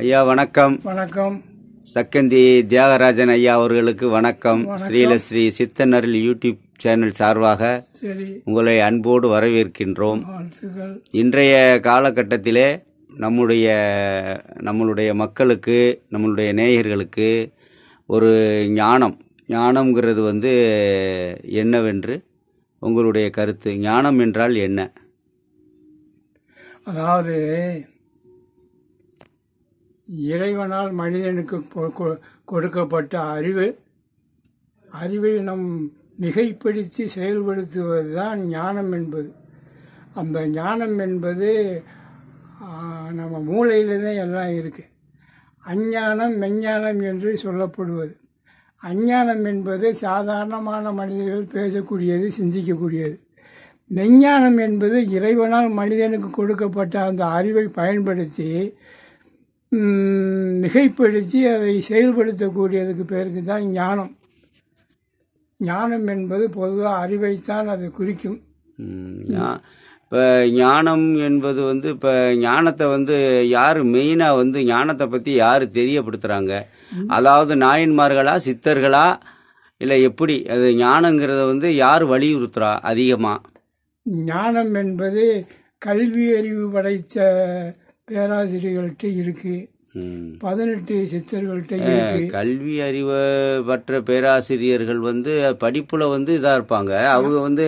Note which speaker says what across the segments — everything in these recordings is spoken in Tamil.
Speaker 1: ஐயா வணக்கம் வணக்கம் சக்கந்தி தியாகராஜன் ஐயா அவர்களுக்கு வணக்கம் ஸ்ரீலஸ்ரீ சித்தனரில் யூடியூப் சேனல் சார்பாக உங்களை அன்போடு வரவேற்கின்றோம் இன்றைய காலகட்டத்திலே நம்முடைய நம்மளுடைய மக்களுக்கு நம்மளுடைய நேயர்களுக்கு ஒரு ஞானம் ஞானம்ங்கிறது வந்து என்னவென்று உங்களுடைய கருத்து ஞானம் என்றால் என்ன
Speaker 2: அதாவது இறைவனால் மனிதனுக்கு கொடுக்கப்பட்ட அறிவு அறிவை நம் மிகைப்படுத்தி செயல்படுத்துவது தான் ஞானம் என்பது அந்த ஞானம் என்பது நம்ம மூளையில்தான் எல்லாம் இருக்குது அஞ்ஞானம் மெஞ்ஞானம் என்று சொல்லப்படுவது அஞ்ஞானம் என்பது சாதாரணமான மனிதர்கள் பேசக்கூடியது சிந்திக்கக்கூடியது மெஞ்ஞானம் என்பது இறைவனால் மனிதனுக்கு கொடுக்கப்பட்ட அந்த அறிவை பயன்படுத்தி மிகைப்படுத்தி அதை செயல்படுத்தக்கூடியதுக்கு பேருக்கு தான் ஞானம் ஞானம் என்பது பொதுவாக அறிவைத்தான் அது குறிக்கும்
Speaker 1: இப்போ ஞானம் என்பது வந்து இப்போ ஞானத்தை வந்து யார் மெயினாக வந்து ஞானத்தை பற்றி யார் தெரியப்படுத்துகிறாங்க அதாவது நாயன்மார்களா சித்தர்களா இல்லை எப்படி அது ஞானங்கிறத வந்து யார் வலியுறுத்துகிறா அதிகமாக
Speaker 2: ஞானம் என்பது கல்வி அறிவு படைத்த பேராசிரியர்கள்ட்ட இருக்கு பதினெட்டு சித்தர்கள்ட்ட
Speaker 1: கல்வி அறிவு பற்ற பேராசிரியர்கள் வந்து படிப்பில் வந்து இதாக இருப்பாங்க அவங்க வந்து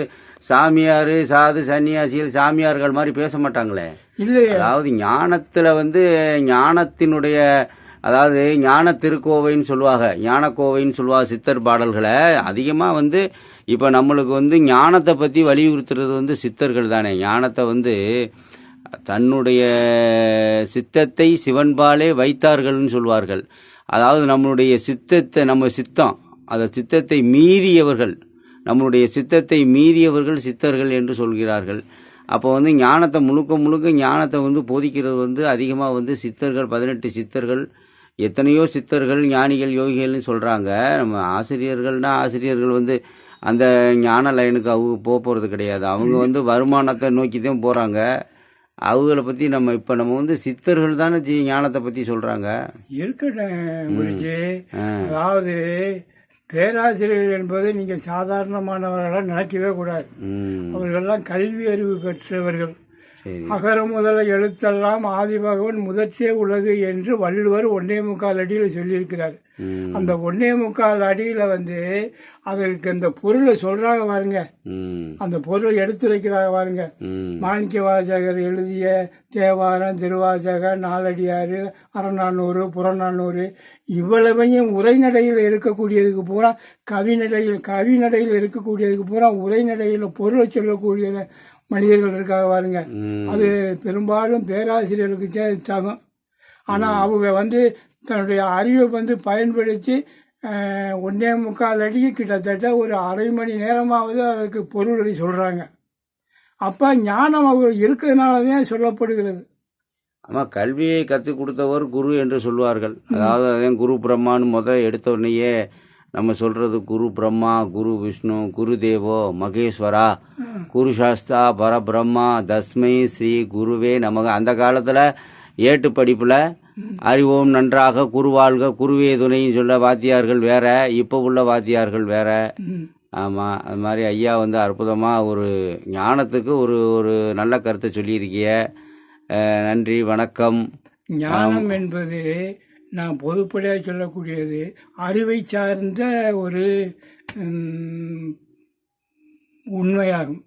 Speaker 1: சாமியார் சாது சன்னியாசிகள் சாமியார்கள் மாதிரி பேச மாட்டாங்களே இல்லை அதாவது ஞானத்தில் வந்து ஞானத்தினுடைய அதாவது ஞான திருக்கோவைன்னு சொல்லுவாங்க ஞானக்கோவைன்னு சொல்லுவாங்க சித்தர் பாடல்களை அதிகமாக வந்து இப்போ நம்மளுக்கு வந்து ஞானத்தை பற்றி வலியுறுத்துறது வந்து சித்தர்கள் தானே ஞானத்தை வந்து தன்னுடைய சித்தத்தை சிவன்பாலே வைத்தார்கள்னு சொல்வார்கள் அதாவது நம்மளுடைய சித்தத்தை நம்ம சித்தம் அந்த சித்தத்தை மீறியவர்கள் நம்மளுடைய சித்தத்தை மீறியவர்கள் சித்தர்கள் என்று சொல்கிறார்கள் அப்போ வந்து ஞானத்தை முழுக்க முழுக்க ஞானத்தை வந்து போதிக்கிறது வந்து அதிகமாக வந்து சித்தர்கள் பதினெட்டு சித்தர்கள் எத்தனையோ சித்தர்கள் ஞானிகள் யோகிகள்னு சொல்கிறாங்க நம்ம ஆசிரியர்கள்னால் ஆசிரியர்கள் வந்து அந்த ஞான லைனுக்கு அவங்க போக போகிறது கிடையாது அவங்க வந்து வருமானத்தை நோக்கி தான் போகிறாங்க அவங்கள பற்றி நம்ம இப்போ நம்ம வந்து சித்தர்கள் தானே ஜி ஞானத்தை பற்றி சொல்கிறாங்க
Speaker 2: இருக்கட்டும் குருஜி அதாவது பேராசிரியர்கள் என்பது நீங்கள் சாதாரணமானவர்களாக நினைக்கவே கூடாது அவர்கள்லாம் கல்வி அறிவு பெற்றவர்கள் அகர முதல எழுத்தெல்லாம் ஆதிபகவன் முதற்றே உலகு என்று வள்ளுவர் ஒன்னே முக்கால் அடியில் சொல்லியிருக்கிறார் அந்த ஒன்னே முக்கால் அடியில் வந்து அதற்கு அந்த பொருளை சொல்றாங்க பாருங்க அந்த பொருளை எடுத்துரைக்கிறாங்க பாருங்க மாணிக்க வாசகர் எழுதிய தேவாரம் திருவாசகர் நாலடியாறு அறநானூறு புறநானூறு இவ்வளவையும் உரைநடையில் இருக்கக்கூடியதுக்கு பூரா கவிநடையில் கவிநடையில் இருக்கக்கூடியதுக்கு பூரா உரைநடையில் பொருளை சொல்லக்கூடியதை மனிதர்கள் இருக்காங்க பாருங்க அது பெரும்பாலும் பேராசிரியர்களுக்கு சகம் ஆனால் அவங்க வந்து தன்னுடைய அறிவை வந்து பயன்படுத்தி ஒன்றே முக்கால் அடிக்கு கிட்டத்தட்ட ஒரு அரை மணி நேரமாவது அதுக்கு பொருளை சொல்கிறாங்க அப்போ ஞானம் அவர் இருக்கிறதுனால தான் சொல்லப்படுகிறது
Speaker 1: ஆமாம் கல்வியை கற்றுக் கொடுத்தவர் குரு என்று சொல்வார்கள் அதாவது அதே குரு பிரம்மான்னு முத எடுத்த உடனேயே நம்ம சொல்கிறது குரு பிரம்மா குரு விஷ்ணு குரு தேவோ மகேஸ்வரா குரு சாஸ்தா பரபிரம்மா தஸ்மை ஸ்ரீ குருவே நமக அந்த காலத்தில் ஏட்டு படிப்பில் அறிவோம் நன்றாக குருவாழ்க குருவே துணைன்னு சொல்ல வாத்தியார்கள் வேற இப்போ உள்ள வாத்தியார்கள் வேற ஆமாம் அது மாதிரி ஐயா வந்து அற்புதமாக ஒரு ஞானத்துக்கு ஒரு ஒரு நல்ல கருத்தை சொல்லியிருக்கிய நன்றி வணக்கம்
Speaker 2: ஞானம் என்பது நான் பொதுப்படையாக சொல்லக்கூடியது அறிவை சார்ந்த ஒரு உண்மையாகும்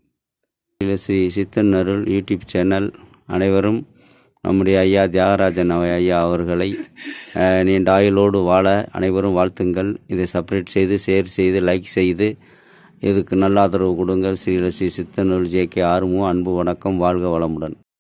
Speaker 1: ஸ்ரீ சித்தன் அருள் யூடியூப் சேனல் அனைவரும் நம்முடைய ஐயா தியாகராஜன் ஐயா அவர்களை நீண்ட ஆயுளோடு வாழ அனைவரும் வாழ்த்துங்கள் இதை செப்பரேட் செய்து ஷேர் செய்து லைக் செய்து இதுக்கு நல்ல ஆதரவு கொடுங்கள் ஸ்ரீலஸ்ரீ சித்தநூல் ஜே கே ஆர்மு அன்பு வணக்கம் வாழ்க வளமுடன்